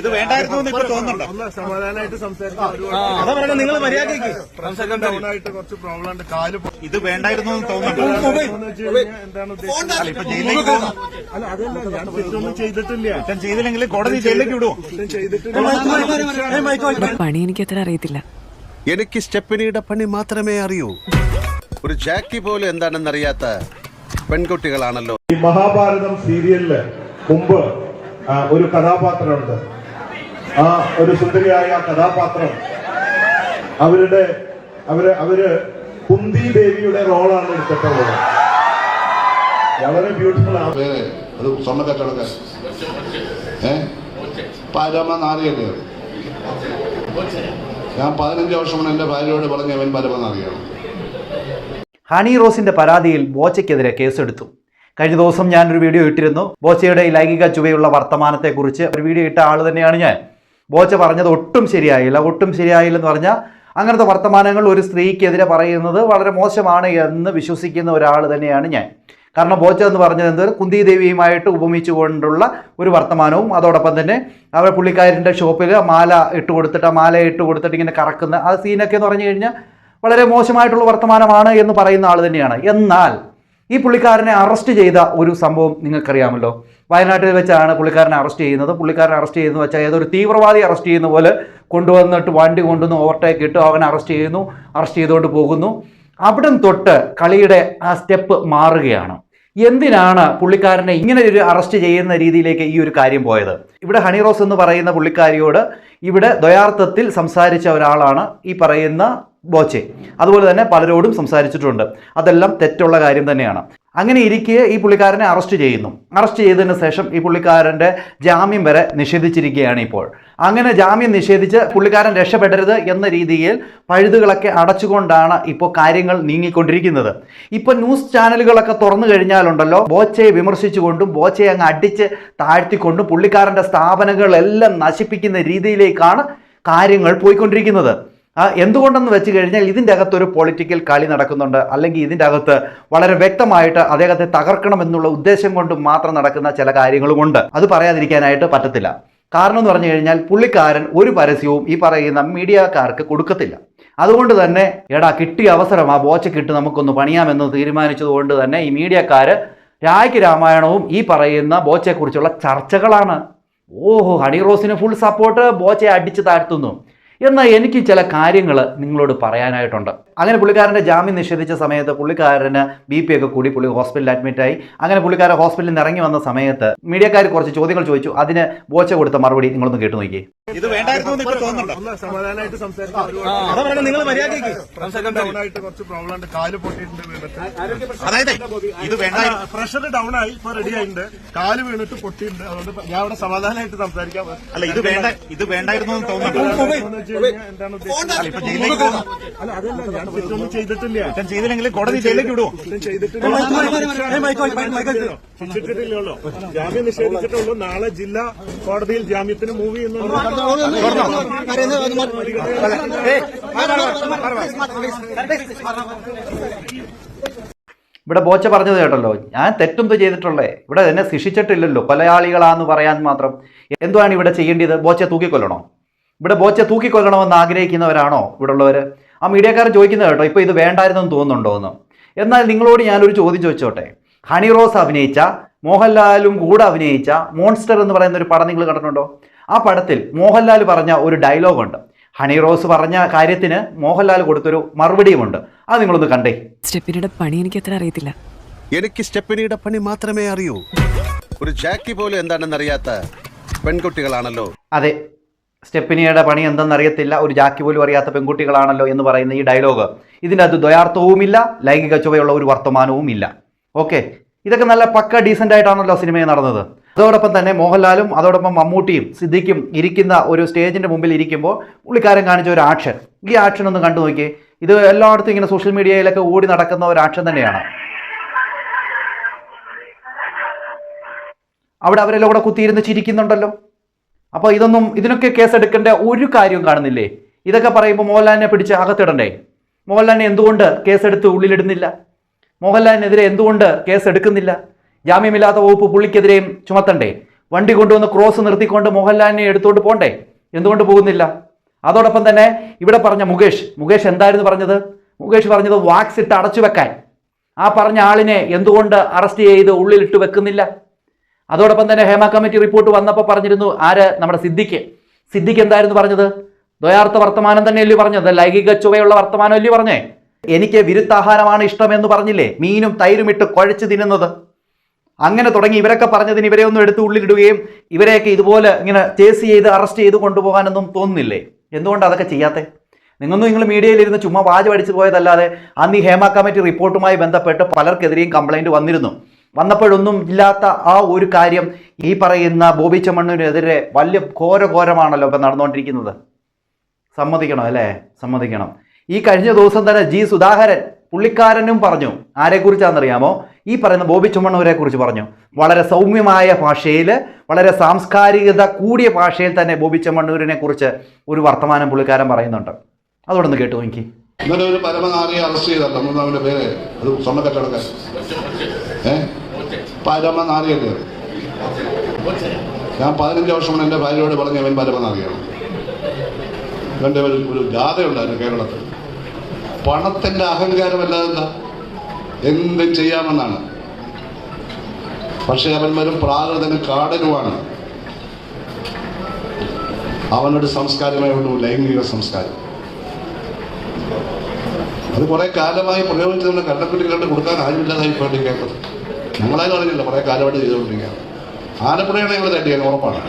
ഇത് വേണ്ടായിരുന്നു എന്ന് ഇപ്പൊ തോന്നുന്നുണ്ടോ? ഒന്ന് സമാധാനമായിട്ട് സംസാരിക്കാം നിങ്ങൾ മര്യാദയ്ക്ക്. ആയിട്ട് കുറച്ച് പ്രോബ്ലം ഉണ്ട്. കാൽ ഇത് വേണ്ടായിരുന്നു എന്ന് തോന്നുന്നുണ്ടോ? എന്താണ് ഉദ്ദേശിച്ചത്? അല്ല ഇപ്പൊ ജയിലിലേക്ക് പോകുന്നു അല്ല അതല്ല ഞാൻ തെറ്റൊന്നും ചെയ്തിട്ടില്ല. കുറ്റം ചെയ്തില്ലെങ്കിൽ കോടതി ജയിലിലേക്ക് വിടുവോ? ചെയ്തിട്ടില്ല. പണി എനിക്ക് അത്ര അറിയത്തില്ല. എനിക്ക് സ്റ്റെപ്പിനിയുടെ പണി മാത്രമേ അറിയൂ. ഒരു ജാക്കി പോലും എന്താണെന്നറിയാത്ത പെൺകുട്ടികളാണല്ലോ. ഈ മഹാഭാരതം സീരിയലിൽ മുമ്പ് ഒരു കഥാപാത്രമുണ്ട്. ആ ഒരു സുന്ദരിയായ ആ കഥാപാത്രം. അവരുടെ അവർ അവർ കുന്തി ദേവിയുടെ റോളാണ് എടുത്തിട്ടുള്ളത്. വളരെ ബ്യൂട്ടിഫുൾ ആണ്. അത് സ്വർണ ഏ? ഞാൻ പതിനഞ്ച് വർഷം മുന്നേ എന്റെ ഭാര്യയോട് പറഞ്ഞ അവൻ പരമ നാറിയാണ്. ഹണി റോസിന്റെ പരാതിയിൽ ബോച്ചയ്ക്കെതിരെ കേസെടുത്തു. കഴിഞ്ഞ ദിവസം ഞാനൊരു വീഡിയോ ഇട്ടിരുന്നു. ബോച്ചയുടെ ഈ ലൈംഗിക ചുവയുള്ള വർത്തമാനത്തെക്കുറിച്ച് ഒരു വീഡിയോ ഇട്ട ആൾ തന്നെയാണ് ഞാൻ. ബോച്ച പറഞ്ഞത് ഒട്ടും ശരിയായില്ല ഒട്ടും ശരിയായില്ലെന്ന് പറഞ്ഞാൽ അങ്ങനത്തെ വർത്തമാനങ്ങൾ ഒരു സ്ത്രീക്കെതിരെ പറയുന്നത് വളരെ മോശമാണ് എന്ന് വിശ്വസിക്കുന്ന ഒരാൾ തന്നെയാണ് ഞാൻ. കാരണം ബോച്ച എന്ന് പറഞ്ഞത് എന്ത് കുന്തി ദേവിയുമായിട്ട് ഉപമിച്ചുകൊണ്ടുള്ള ഒരു വർത്തമാനവും അതോടൊപ്പം തന്നെ അവർ പുള്ളിക്കാരന്റെ ഷോപ്പിൽ മാല ഇട്ട് കൊടുത്തിട്ട് ആ മാല ഇട്ട് കൊടുത്തിട്ട് ഇങ്ങനെ കറക്കുന്ന ആ സീനൊക്കെ എന്ന് പറഞ്ഞു കഴിഞ്ഞാൽ വളരെ മോശമായിട്ടുള്ള വർത്തമാനമാണ് എന്ന് പറയുന്ന ആൾ തന്നെയാണ്. എന്നാൽ ഈ പുള്ളിക്കാരനെ അറസ്റ്റ് ചെയ്ത ഒരു സംഭവം നിങ്ങൾക്കറിയാമല്ലോ. വയനാട്ടിൽ വെച്ചാണ് പുള്ളിക്കാരനെ അറസ്റ്റ് ചെയ്യുന്നത്. പുള്ളിക്കാരനെ അറസ്റ്റ് ചെയ്യുന്നത് വെച്ചാൽ ഏതൊരു തീവ്രവാദി അറസ്റ്റ് ചെയ്യുന്ന പോലെ കൊണ്ടുവന്നിട്ട് വണ്ടി കൊണ്ടുവന്ന് ഓവർടേക്ക് ഇട്ട്. അവനെ അറസ്റ്റ് ചെയ്യുന്നു. അറസ്റ്റ് ചെയ്തുകൊണ്ട് പോകുന്നു. അവിടം തൊട്ട് കളിയുടെ ആ സ്റ്റെപ്പ് മാറുകയാണ്. എന്തിനാണ് പുള്ളിക്കാരനെ ഇങ്ങനെ ഒരു അറസ്റ്റ് ചെയ്യുന്ന രീതിയിലേക്ക് ഈ ഒരു കാര്യം പോയത്? ഇവിടെ ഹണി റോസ് എന്ന് പറയുന്ന പുള്ളിക്കാരിയോട് ഇവിടെ ദ്വയാർത്ഥത്തിൽ സംസാരിച്ച ഒരാളാണ് ഈ പറയുന്ന ബോച്ചെ. അതുപോലെ തന്നെ പലരോടും സംസാരിച്ചിട്ടുണ്ട്. അതെല്ലാം തെറ്റുള്ള കാര്യം തന്നെയാണ്. അങ്ങനെ ഇരിക്കെ ഈ പുള്ളിക്കാരനെ അറസ്റ്റ് ചെയ്യുന്നു. അറസ്റ്റ് ചെയ്തതിന് ശേഷം ഈ പുള്ളിക്കാരന്റെ ജാമ്യം വരെ നിഷേധിച്ചിരിക്കുകയാണ് ഇപ്പോൾ. അങ്ങനെ ജാമ്യം നിഷേധിച്ച് പുള്ളിക്കാരൻ രക്ഷപ്പെടരുത് എന്ന രീതിയിൽ പഴുതുകളൊക്കെ അടച്ചുകൊണ്ടാണ് ഇപ്പോൾ കാര്യങ്ങൾ നീങ്ങിക്കൊണ്ടിരിക്കുന്നത്. ഇപ്പോൾ ന്യൂസ് ചാനലുകളൊക്കെ തുറന്നു കഴിഞ്ഞാലുണ്ടല്ലോ ബോച്ചയെ വിമർശിച്ചുകൊണ്ടും ബോച്ചയെ അങ്ങ് അടിച്ച് താഴ്ത്തിക്കൊണ്ടും പുള്ളിക്കാരന്റെ സ്ഥാപനങ്ങളെല്ലാം നശിപ്പിക്കുന്ന രീതിയിലേക്കാണ് കാര്യങ്ങൾ പോയിക്കൊണ്ടിരിക്കുന്നത്. എന്തുകൊണ്ടെന്ന് വെച്ച് കഴിഞ്ഞാൽ ഇതിന്റെ അകത്തൊരു പൊളിറ്റിക്കൽ കളി നടക്കുന്നുണ്ട്. അല്ലെങ്കിൽ ഇതിന്റെ അകത്ത് വളരെ വ്യക്തമായിട്ട് അദ്ദേഹത്തെ തകർക്കണമെന്നുള്ള ഉദ്ദേശം കൊണ്ട് മാത്രം നടക്കുന്ന ചില കാര്യങ്ങളുമുണ്ട് അത് പറയാതിരിക്കാനായിട്ട് പറ്റത്തില്ല. കാരണം എന്ന് പറഞ്ഞു കഴിഞ്ഞാൽ പുള്ളിക്കാരൻ ഒരു പരസ്യവും ഈ പറയുന്ന മീഡിയക്കാർക്ക് കൊടുക്കത്തില്ല. അതുകൊണ്ട് തന്നെ എടാ കിട്ടിയ അവസരം ആ ബോച്ചക്കിട്ട് നമുക്കൊന്ന് പണിയാമെന്ന് തീരുമാനിച്ചതുകൊണ്ട് തന്നെ ഈ മീഡിയക്കാർ രായ്ക്ക് രാമായണവും ഈ പറയുന്ന ബോച്ചയെക്കുറിച്ചുള്ള ചർച്ചകളാണ്. ഓഹോ ഹണി റോസിന് ഫുൾ സപ്പോർട്ട് ബോച്ചയെ അടിച്ചു താഴ്ത്തുന്നു. എന്നാൽ എനിക്ക് ചില കാര്യങ്ങൾ നിങ്ങളോട് പറയാനായിട്ടുണ്ട്. അങ്ങനെ പുള്ളിക്കാരന്റെ ജാമ്യം നിഷേധിച്ച സമയത്ത് പുള്ളിക്കാരന് ബി പി ഒക്കെ കൂടി പുള്ളി ഹോസ്പിറ്റലിൽ അഡ്മിറ്റായി അങ്ങനെ പുള്ളിക്കാരൻ ഹോസ്പിറ്റലിൽ നിന്ന് ഇറങ്ങി വന്ന സമയത്ത് മീഡിയക്കാർ കുറച്ച് ചോദ്യങ്ങൾ ചോദിച്ചു. അതിന് ബോച്ച കൊടുത്ത മറുപടി നിങ്ങളൊന്ന് കേട്ടു നോക്കിയേ. ഇത് വേണ്ടായിരുന്നു എന്ന് ഇപ്പൊ തോന്നുന്നുണ്ടോ? സമാധാനമായിട്ട് പറഞ്ഞ നിങ്ങൾ മര്യാദയ്ക്ക് കുറച്ച് പ്രോബ്ലം ഉണ്ട്. കാൽ പൊട്ടിയിട്ടുണ്ട് അതായത് ഇത് വേണ്ട. പ്രഷർ ഡൗൺ ആയി ഇപ്പൊ റെഡി ആയിട്ടുണ്ട്. കാൽ വീണിട്ട് പൊട്ടിയിട്ടുണ്ട്. അതുകൊണ്ട് ഞാൻ അവിടെ സമാധാനമായിട്ട് സംസാരിക്കാം. അല്ല ഇത് വേണ്ട ഇത് വേണ്ടായിരുന്നു എന്ന് തോന്നുന്നുണ്ടോ? ചെയ്തിട്ടില്ല എന്താണ് അല്ല ഇപ്പൊ ജയിലിലേക്ക് അല്ല അതല്ല ഞാൻ ചെയ്തിട്ടില്ല. കുറ്റം ചെയ്തില്ലെങ്കിൽ കോടതി ജയിലിലേക്ക് വിടുവോ? ചെയ്തിട്ടില്ലല്ലോ ചെയ്തിട്ടില്ല. ശിക്ഷിച്ചിട്ടില്ലല്ലോ ജാമ്യം നിഷേധിച്ചിട്ടുള്ളൂ. നാളെ ജില്ലാ കോടതിയിൽ ജാമ്യത്തിന് മൂവ് ചെയ്യുന്നുണ്ട്. ഇവിടെ ബോച്ച പറഞ്ഞത് കേട്ടല്ലോ. ഞാൻ തെറ്റൊന്നും ചെയ്തിട്ടുള്ളേ. ഇവിടെ എന്നെ ശിക്ഷിച്ചിട്ടില്ലല്ലോ. കൊലയാളികളാന്ന് പറയാൻ മാത്രം. എന്തുവാണ് ഇവിടെ ചെയ്യേണ്ടത്? ബോച്ച തൂക്കിക്കൊല്ലണോ? ഇവിടെ ബോച്ച തൂക്കിക്കൊല്ലണമെന്ന് ആഗ്രഹിക്കുന്നവരാണോ ഇവിടെ ഉള്ളവർ ആ മീഡിയക്കാർ ചോദിക്കുന്നത് കേട്ടോ ഇപ്പോൾ ഇത് വേണ്ടായിരുന്നെന്ന് തോന്നുന്നുണ്ടോ എന്ന്. എന്നാൽ നിങ്ങളോട് ഞാനൊരു ചോദ്യം ചോദിച്ചോട്ടെ. ഹണി റോസ് അഭിനയിച്ച മോഹൻലാലും കൂടെ അഭിനയിച്ച മോൺസ്റ്റർ എന്ന് പറയുന്ന ഒരു പടം നിങ്ങൾ കണ്ടിട്ടുണ്ടോ? ആ പടത്തിൽ മോഹൻലാൽ പറഞ്ഞ ഒരു ഡയലോഗുണ്ട്. ഹണി റോസ് പറഞ്ഞ കാര്യത്തിന് മോഹൻലാൽ കൊടുത്തൊരു മറുപടിയുമുണ്ട്. അത് നിങ്ങളൊന്ന് കണ്ടേ. സ്റ്റെപ്പിനിയുടെ പണി എനിക്ക് എത്ര അറിയത്തില്ല. എനിക്ക് സ്റ്റെപ്പിനിയുടെ പണി മാത്രമേ അറിയൂ. ഒരു ജാക്കി പോലും എന്താണെന്ന് അറിയാത്ത പെൺകുട്ടികളാണല്ലോ. അതെ സ്റ്റെപ്പിനിയുടെ പണി എന്തെന്നറിയത്തില്ല ഒരു ജാക്കി പോലും അറിയാത്ത പെൺകുട്ടികളാണല്ലോ എന്ന് പറയുന്ന ഈ ഡയലോഗ്. ഇതിന്റെ അത് ദ്വയാർത്ഥവുമില്ല ലൈംഗിക ചുവയുള്ള ഒരു വർത്തമാനവും ഇല്ല ഓക്കെ ഇതൊക്കെ നല്ല പക്ക ഡീസന്റ് ആയിട്ടാണല്ലോ സിനിമയെ നടന്നത്. അതോടൊപ്പം തന്നെ മോഹൻലാലും അതോടൊപ്പം മമ്മൂട്ടിയും സിദ്ദിഖും ഇരിക്കുന്ന ഒരു സ്റ്റേജിന്റെ മുമ്പിൽ ഇരിക്കുമ്പോൾ പുള്ളിക്കാരൻ കാണിച്ച ഒരു ആക്ഷൻ. ഈ ആക്ഷൻ ഒന്ന് കണ്ടു നോക്കിയേ. ഇത് എല്ലായിടത്തും ഇങ്ങനെ സോഷ്യൽ മീഡിയയിലൊക്കെ ഓടി നടക്കുന്ന ഒരു ആക്ഷൻ തന്നെയാണ്. അവിടെ അവരെല്ലാം കൂടെ കുത്തിയിരുന്ന് ചിരിക്കുന്നുണ്ടല്ലോ. അപ്പോൾ ഇതൊന്നും ഇതിനൊക്കെ കേസെടുക്കേണ്ട ഒരു കാര്യവും കാണുന്നില്ലേ? ഇതൊക്കെ പറയുമ്പോൾ മോഹൻലാലിനെ പിടിച്ച് അകത്തിടണ്ടേ? മോഹൻലാലിനെ എന്തുകൊണ്ട് കേസെടുത്ത് ഉള്ളിലിടുന്നില്ല? മോഹൻലാലിനെതിരെ എന്തുകൊണ്ട് കേസ് എടുക്കുന്നില്ല? ജാമ്യമില്ലാത്ത വകുപ്പ് പുള്ളിക്കെതിരെയും ചുമത്തണ്ടേ? വണ്ടി കൊണ്ടുവന്ന് ക്രോസ് നിർത്തിക്കൊണ്ട് മോഹൻലാലിനെ എടുത്തുകൊണ്ട് പോണ്ടേ? എന്തുകൊണ്ട് പോകുന്നില്ല? അതോടൊപ്പം തന്നെ ഇവിടെ പറഞ്ഞ മുകേഷ് മുകേഷ് എന്തായിരുന്നു പറഞ്ഞത്? മുകേഷ് പറഞ്ഞത് വാക്സ് ഇട്ട് അടച്ചു വെക്കാൻ. ആ പറഞ്ഞ ആളിനെ എന്തുകൊണ്ട് അറസ്റ്റ് ചെയ്ത് ഉള്ളിലിട്ട് വെക്കുന്നില്ല? അതോടൊപ്പം തന്നെ ഹേമ കമ്മിറ്റി റിപ്പോർട്ട് വന്നപ്പോൾ പറഞ്ഞിരുന്നു ആര്? നമ്മുടെ സിദ്ദിഖ്. സിദ്ദിഖ് എന്തായിരുന്നു പറഞ്ഞത്? ദ്വയാർത്ഥ വർത്തമാനം തന്നെയല്ലേ പറഞ്ഞത്? ലൈംഗിക ചുവയുള്ള വർത്തമാനം അല്ലേ പറഞ്ഞേ? എനിക്ക് വിരുത്താഹാരമാണ് ഇഷ്ടമെന്ന് പറഞ്ഞില്ലേ? മീനും തൈരും ഇട്ട് കുഴച്ച് തിന്നുന്നത്. അങ്ങനെ തുടങ്ങി. ഇവരൊക്കെ പറഞ്ഞതിന് ഇവരെ ഒന്നും എടുത്ത് ഉള്ളിലിടുകയും ഇവരെയൊക്കെ ഇതുപോലെ ഇങ്ങനെ ചേസ് ചെയ്ത് അറസ്റ്റ് ചെയ്ത് കൊണ്ടുപോകാനൊന്നും തോന്നുന്നില്ലേ? എന്തുകൊണ്ട് അതൊക്കെ ചെയ്യാത്തേ? നിങ്ങൊന്നും നിങ്ങൾ മീഡിയയിലിരുന്ന് ചുമ്മാ വാജ് അടിച്ചു പോയതല്ലാതെ അന്ന് ഈ ഹേമ കമ്മിറ്റി റിപ്പോർട്ടുമായി ബന്ധപ്പെട്ട് പലർക്കെതിരെയും കംപ്ലൈന്റ് വന്നിരുന്നു. വന്നപ്പോഴൊന്നും ഇല്ലാത്ത ആ ഒരു കാര്യം ഈ പറയുന്ന ബോബി ചമ്മണ്ണിനെതിരെ വലിയ ഘോരഘോരമാണല്ലോ ഇപ്പം നടന്നുകൊണ്ടിരിക്കുന്നത്. സമ്മതിക്കണം അല്ലേ? സമ്മതിക്കണം. ഈ കഴിഞ്ഞ ദിവസം തന്നെ ജി സുധാകരൻ പുള്ളിക്കാരനും പറഞ്ഞു. ആരെക്കുറിച്ചാണെന്നറിയാമോ? ഈ പറയുന്ന ബോബി ചുമണ്ണൂരെ കുറിച്ച് പറഞ്ഞു. വളരെ സൗമ്യമായ ഭാഷയിൽ വളരെ സാംസ്കാരികത കൂടിയ ഭാഷയിൽ തന്നെ ബോബി ചുമ്മണ്ണൂരിനെ കുറിച്ച് ഒരു വർത്തമാനം പുള്ളിക്കാരൻ പറയുന്നുണ്ട്. അതോടെ ഒന്ന് കേട്ടു എനിക്ക് ഇന്നലെ ഒരു പരമനാരിയെ അറസ്റ്റ് ചെയ്തല്ലോ മൂന്ന് അവന്റെ പേര്. അത് പരമനാരിയല്ലേ അത്? ഞാൻ പതിനഞ്ച് വർഷം മുന്നേ എന്റെ ഭാര്യയോട് പറഞ്ഞ അവൻ പരമനാരിയാണ്. ഇവന്റെ ഒരു ഒരു ജാഥയുണ്ടായിരുന്നു കേരളത്തിൽ. പണത്തിന്റെ അഹങ്കാരമല്ലാതെ എന്താ? എന്തും ചെയ്യാമെന്നാണ്. പക്ഷെ അവൻ വരും പ്രാകൃതനും കാടനുമാണ് അവനൊരു സംസ്കാരമേ ഉള്ളൂ ലൈംഗിക സംസ്കാരം. അത് കുറെ കാലമായി പ്രയോഗിച്ച് നമ്മൾ കണ്ടക്കുട്ടികളുടെ കൊടുക്കാൻ ആരുമില്ലാതായി കേട്ടത് ഞങ്ങളാരും അറിയില്ല കുറെ കാലമായിട്ട് ചെയ്തുകൊണ്ടിരിക്കുകയാണ്. ഇവിടെ ഉറപ്പാണ്.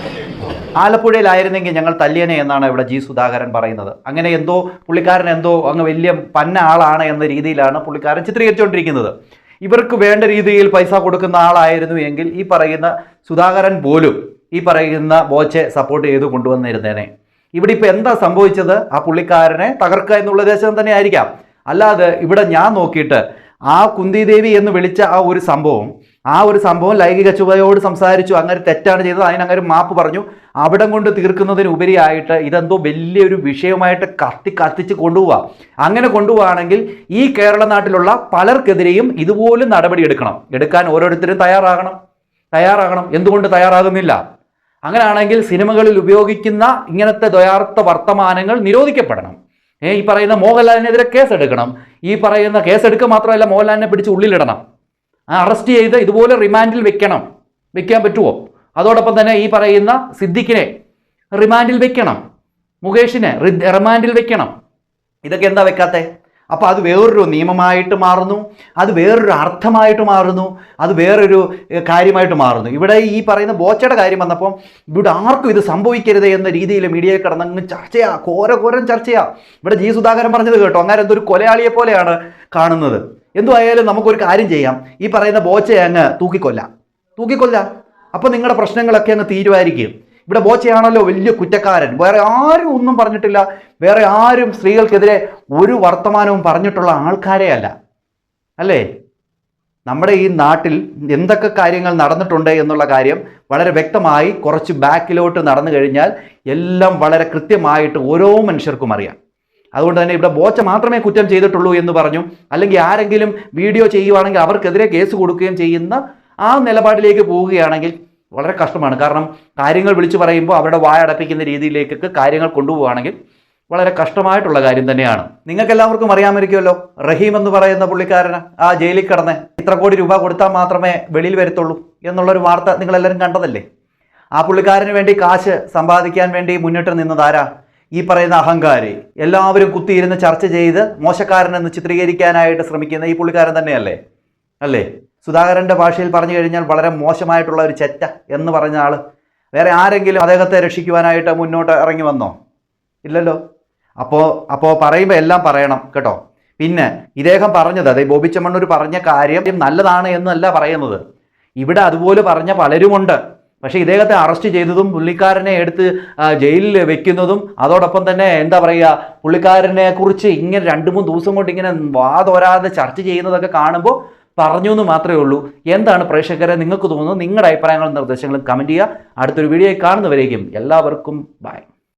ആലപ്പുഴയിലായിരുന്നെങ്കിൽ ഞങ്ങൾ തല്ലിയനെ എന്നാണ് ഇവിടെ ജി സുധാകരൻ പറയുന്നത്. അങ്ങനെ എന്തോ പുള്ളിക്കാരൻ എന്തോ അങ്ങ് വലിയ പന്ന ആളാണ് എന്ന രീതിയിലാണ് പുള്ളിക്കാരൻ ചിത്രീകരിച്ചുകൊണ്ടിരിക്കുന്നത്. ഇവർക്ക് വേണ്ട രീതിയിൽ പൈസ കൊടുക്കുന്ന ആളായിരുന്നു എങ്കിൽ ഈ പറയുന്ന സുധാകരൻ പോലും ഈ പറയുന്ന ബോച്ചെ സപ്പോർട്ട് ചെയ്ത് കൊണ്ടുവന്നിരുന്നേനെ. ഇവിടെ ഇപ്പോൾ എന്താ സംഭവിച്ചത്? ആ പുള്ളിക്കാരനെ തകർക്കുക എന്നുള്ള ഉദ്ദേശം തന്നെ ആയിരിക്കാം. അല്ലാതെ ഇവിടെ ഞാൻ നോക്കിയിട്ട് ആ കുന്തിദേവി എന്ന് വിളിച്ച ആ ഒരു സംഭവം ആ ഒരു സംഭവം ലൈംഗിക ചുവയോട് സംസാരിച്ചു അങ്ങനെ തെറ്റാണ് ചെയ്തത് അതിനങ്ങനെ മാപ്പ് പറഞ്ഞു. അവിടം കൊണ്ട് തീർക്കുന്നതിന് ഉപരിയായിട്ട് ഇതെന്തോ വലിയൊരു വിഷയമായിട്ട് കത്തി കത്തിച്ച് കൊണ്ടുപോവുക അങ്ങനെ കൊണ്ടുപോവുകയാണെങ്കിൽ ഈ കേരള നാട്ടിലുള്ള പലർക്കെതിരെയും ഇതുപോലും നടപടി എടുക്കണം. എടുക്കാൻ ഓരോരുത്തരും തയ്യാറാകണം. തയ്യാറാകണം. എന്തുകൊണ്ട് തയ്യാറാകുന്നില്ല? അങ്ങനെയാണെങ്കിൽ സിനിമകളിൽ ഉപയോഗിക്കുന്ന ഇങ്ങനത്തെ ദ്വയാർത്ഥ വർത്തമാനങ്ങൾ നിരോധിക്കപ്പെടണം. ഈ പറയുന്ന മോഹൻലാലിനെതിരെ കേസെടുക്കണം. ഈ പറയുന്ന കേസെടുക്കുക മാത്രമല്ല മോഹൻലാലിനെ പിടിച്ച് ഉള്ളിലിടണം. അറസ്റ്റ് ചെയ്ത് ഇതുപോലെ റിമാൻഡിൽ വെക്കണം. വെക്കാൻ പറ്റുമോ അതോടൊപ്പം തന്നെ ഈ പറയുന്ന സിദ്ദിഖിനെ റിമാൻഡിൽ വെക്കണം. മുകേഷിനെ റിമാൻഡിൽ വെക്കണം. ഇതൊക്കെ എന്താ വെക്കാത്തെ? അപ്പോൾ അത് വേറൊരു നിയമമായിട്ട് മാറുന്നു അത് വേറൊരു അർത്ഥമായിട്ട് മാറുന്നു അത് വേറൊരു കാര്യമായിട്ട് മാറുന്നു. ഇവിടെ ഈ പറയുന്ന ബോച്ചയുടെ കാര്യം വന്നപ്പോൾ ഇവിടെ ആർക്കും ഇത് സംഭവിക്കരുത് എന്ന രീതിയിൽ മീഡിയയിൽ കിടന്നങ്ങ് ചർച്ചയാ ഘോരം ചർച്ചയാ. ഇവിടെ ജി സുധാകരൻ പറഞ്ഞത് കേട്ടോ അങ്ങനെ എന്തൊരു കൊലയാളിയെ പോലെയാണ് കാണുന്നത്. എന്തുമായാലും നമുക്കൊരു കാര്യം ചെയ്യാം. ഈ പറയുന്ന ബോച്ചയെ അങ്ങ് തൂക്കിക്കൊല്ലാം. തൂക്കിക്കൊല്ലാം? അപ്പോൾ നിങ്ങളുടെ പ്രശ്നങ്ങളൊക്കെ അങ്ങ് തീരുമായിരിക്കും ഇവിടെ ബോച്ചയാണല്ലോ വലിയ കുറ്റക്കാരൻ. വേറെ ആരും ഒന്നും പറഞ്ഞിട്ടില്ല. വേറെ ആരും സ്ത്രീകൾക്കെതിരെ ഒരു വർത്തമാനവും പറഞ്ഞിട്ടുള്ള ആൾക്കാരെ അല്ല. അല്ലേ? നമ്മുടെ ഈ നാട്ടിൽ എന്തൊക്കെ കാര്യങ്ങൾ നടന്നിട്ടുണ്ട് എന്നുള്ള കാര്യം വളരെ വ്യക്തമായി കുറച്ച് ബാക്കിലോട്ട് നടന്നു കഴിഞ്ഞാൽ എല്ലാം വളരെ കൃത്യമായിട്ട് ഓരോ മനുഷ്യർക്കും അറിയാം. അതുകൊണ്ട് തന്നെ ഇവിടെ ബോച്ച മാത്രമേ കുറ്റം ചെയ്തിട്ടുള്ളൂ എന്ന് പറഞ്ഞു. അല്ലെങ്കിൽ ആരെങ്കിലും വീഡിയോ ചെയ്യുവാണെങ്കിൽ അവർക്കെതിരെ കേസ് കൊടുക്കുകയും ചെയ്യുന്ന ആ നിലപാടിലേക്ക് പോവുകയാണെങ്കിൽ വളരെ കഷ്ടമാണ്. കാരണം കാര്യങ്ങൾ വിളിച്ചു പറയുമ്പോൾ അവരുടെ വായടപ്പിക്കുന്ന രീതിയിലേക്കൊക്കെ കാര്യങ്ങൾ കൊണ്ടുപോവുകയാണെങ്കിൽ വളരെ കഷ്ടമായിട്ടുള്ള കാര്യം തന്നെയാണ്. നിങ്ങൾക്ക് എല്ലാവർക്കും അറിയാമായിരിക്കുമല്ലോ റഹീം എന്ന് പറയുന്ന പുള്ളിക്കാരന് ആ ജയിലിൽ കിടന്ന് ഇത്ര കോടി രൂപ കൊടുത്താൽ മാത്രമേ വെളിയിൽ വരത്തുള്ളൂ എന്നുള്ളൊരു വാർത്ത നിങ്ങളെല്ലാവരും കണ്ടതല്ലേ? ആ പുള്ളിക്കാരന് വേണ്ടി കാശ് സമ്പാദിക്കാൻ വേണ്ടി മുന്നിട്ട് നിന്നതാരാ ഈ പറയുന്ന അഹങ്കാരി എല്ലാവരും കുത്തിയിരുന്ന് ചർച്ച ചെയ്ത് മോശക്കാരനെന്ന് ചിത്രീകരിക്കാനായിട്ട് ശ്രമിക്കുന്ന ഈ പുള്ളിക്കാരൻ തന്നെയല്ലേ? അല്ലേ? സുധാകരന്റെ ഭാഷയിൽ പറഞ്ഞു കഴിഞ്ഞാൽ വളരെ മോശമായിട്ടുള്ള ഒരു ചെറ്റ എന്ന് പറഞ്ഞ ആൾ. വേറെ ആരെങ്കിലും അദ്ദേഹത്തെ രക്ഷിക്കുവാനായിട്ട് മുന്നോട്ട് ഇറങ്ങി വന്നോ? ഇല്ലല്ലോ. അപ്പോൾ അപ്പോൾ പറയുമ്പോൾ എല്ലാം പറയണം കേട്ടോ. പിന്നെ ഇദ്ദേഹം പറഞ്ഞത് അതെ ബോബി ചെമ്മണ്ണൂർ പറഞ്ഞ കാര്യം നല്ലതാണ് എന്നല്ല പറയുന്നത്. ഇവിടെ അതുപോലെ പറഞ്ഞ പലരുമുണ്ട്. പക്ഷേ ഇദ്ദേഹത്തെ അറസ്റ്റ് ചെയ്തതും പുള്ളിക്കാരനെ എടുത്ത് ജയിലിൽ വെക്കുന്നതും അതോടൊപ്പം തന്നെ എന്താ പറയുക പുള്ളിക്കാരനെ കുറിച്ച് ഇങ്ങനെ രണ്ട് മൂന്ന് ദിവസം കൊണ്ട് ഇങ്ങനെ വാതോരാതെ ചർച്ച ചെയ്യുന്നതൊക്കെ കാണുമ്പോൾ പറഞ്ഞു എന്ന് മാത്രമേ ഉള്ളൂ. എന്താണ് പ്രേക്ഷകരെ നിങ്ങൾക്ക് തോന്നുന്നത്? നിങ്ങളുടെ അഭിപ്രായങ്ങളും നിർദ്ദേശങ്ങളും കമന്റ് ചെയ്യുക. അടുത്തൊരു വീഡിയോ കാണുന്നവരേക്കും എല്ലാവർക്കും ബൈ